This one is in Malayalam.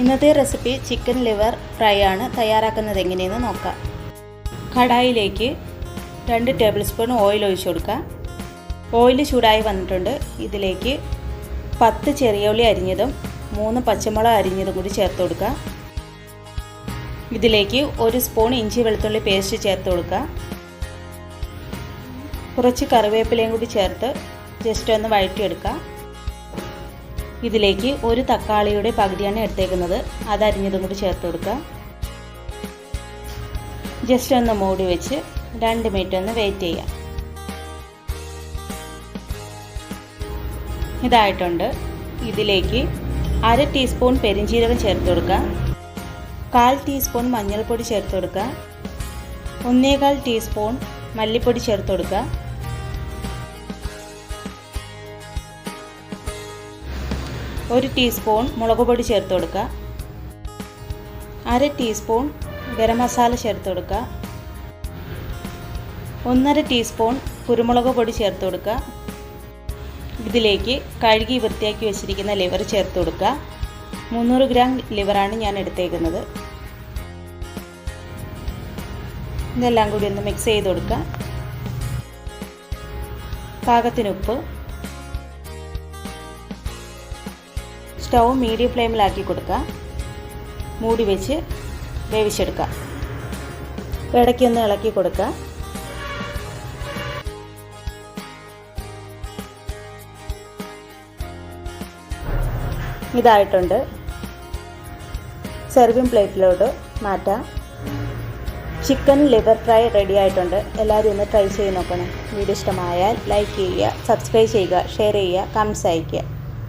ഇന്നത്തെ റെസിപ്പി ചിക്കൻ ലിവർ ഫ്രൈ ആണ്. തയ്യാറാക്കുന്നത് എങ്ങനെയെന്ന് നോക്കാം. കടായിലേക്ക് രണ്ട് ടേബിൾ സ്പൂൺ ഓയിൽ ഒഴിച്ചു കൊടുക്കാം. ഓയിൽ ചൂടായി വന്നിട്ടുണ്ട്. ഇതിലേക്ക് പത്ത് ചെറിയ ഉള്ളി അരിഞ്ഞതും മൂന്ന് പച്ചമുളക് അരിഞ്ഞതും കൂടി ചേർത്ത് കൊടുക്കുക ഇതിലേക്ക് ഒരു സ്പൂൺ ഇഞ്ചി വെളുത്തുള്ളി പേസ്റ്റ് ചേർത്ത് കൊടുക്കുക കുറച്ച് കറിവേപ്പിലയും കൂടി ചേർത്ത് ജസ്റ്റ് ഒന്ന് വഴറ്റിയെടുക്കുക ഇതിലേക്ക് ഒരു തക്കാളിയുടെ പകുതിയാണ് എടുത്തേക്കുന്നത്. അത് അരിഞ്ഞതും കൂടി ചേർത്ത് കൊടുക്കുക ജസ്റ്റ് ഒന്ന് മൂടി വെച്ച് രണ്ട് മിനിറ്റ് ഒന്ന് വെയിറ്റ് ചെയ്യാം. ഇതായിട്ടുണ്ട്. ഇതിലേക്ക് അര ടീസ്പൂൺ പെരിഞ്ജീരകം ചേർത്ത് കൊടുക്കുക. കാൽ ടീസ്പൂൺ മഞ്ഞൾപ്പൊടി ചേർത്ത് കൊടുക്കുക. ഒന്നേകാൽ ടീസ്പൂൺ മല്ലിപ്പൊടി ചേർത്ത് കൊടുക്കുക. ഒരു ടീസ്പൂൺ മുളക് പൊടി ചേർത്ത് കൊടുക്കുക. അര ടീസ്പൂൺ ഗരം മസാല ചേർത്ത് കൊടുക്കുക. ഒന്നര ടീസ്പൂൺ കുരുമുളക് പൊടി ചേർത്ത് കൊടുക്കുക. ഇതിലേക്ക് കഴുകി വൃത്തിയാക്കി വെച്ചിരിക്കുന്ന ലിവർ ചേർത്ത് കൊടുക്കുക. മുന്നൂറ് ഗ്രാം ലിവറാണ് ഞാൻ എടുത്തേക്കുന്നത്. ഇതെല്ലാം കൂടി ഒന്ന് മിക്സ് ചെയ്ത് കൊടുക്കുക. പാകത്തിന് ഉപ്പ് സ്റ്റൗ മീഡിയം ഫ്ലെയിമിലാക്കി കൊടുക്കുക. മൂടി വെച്ച് വേവിച്ചെടുക്കുക. ഇടയ്ക്കൊന്ന് ഇളക്കി കൊടുക്കുക. ഇതായിട്ടുണ്ട്. സെർവിങ് പ്ലേറ്റിലോട്ട് മാറ്റാം. ചിക്കൻ ലിവർ ഫ്രൈ റെഡി ആയിട്ടുണ്ട്. എല്ലാവരും ഒന്ന് ട്രൈ ചെയ്ത് നോക്കണം. വീഡിയോ ഇഷ്ടമായാൽ ലൈക്ക് ചെയ്യുക സബ്സ്ക്രൈബ് ചെയ്യുക ഷെയർ ചെയ്യുക കമൻസ് അയയ്ക്കുക.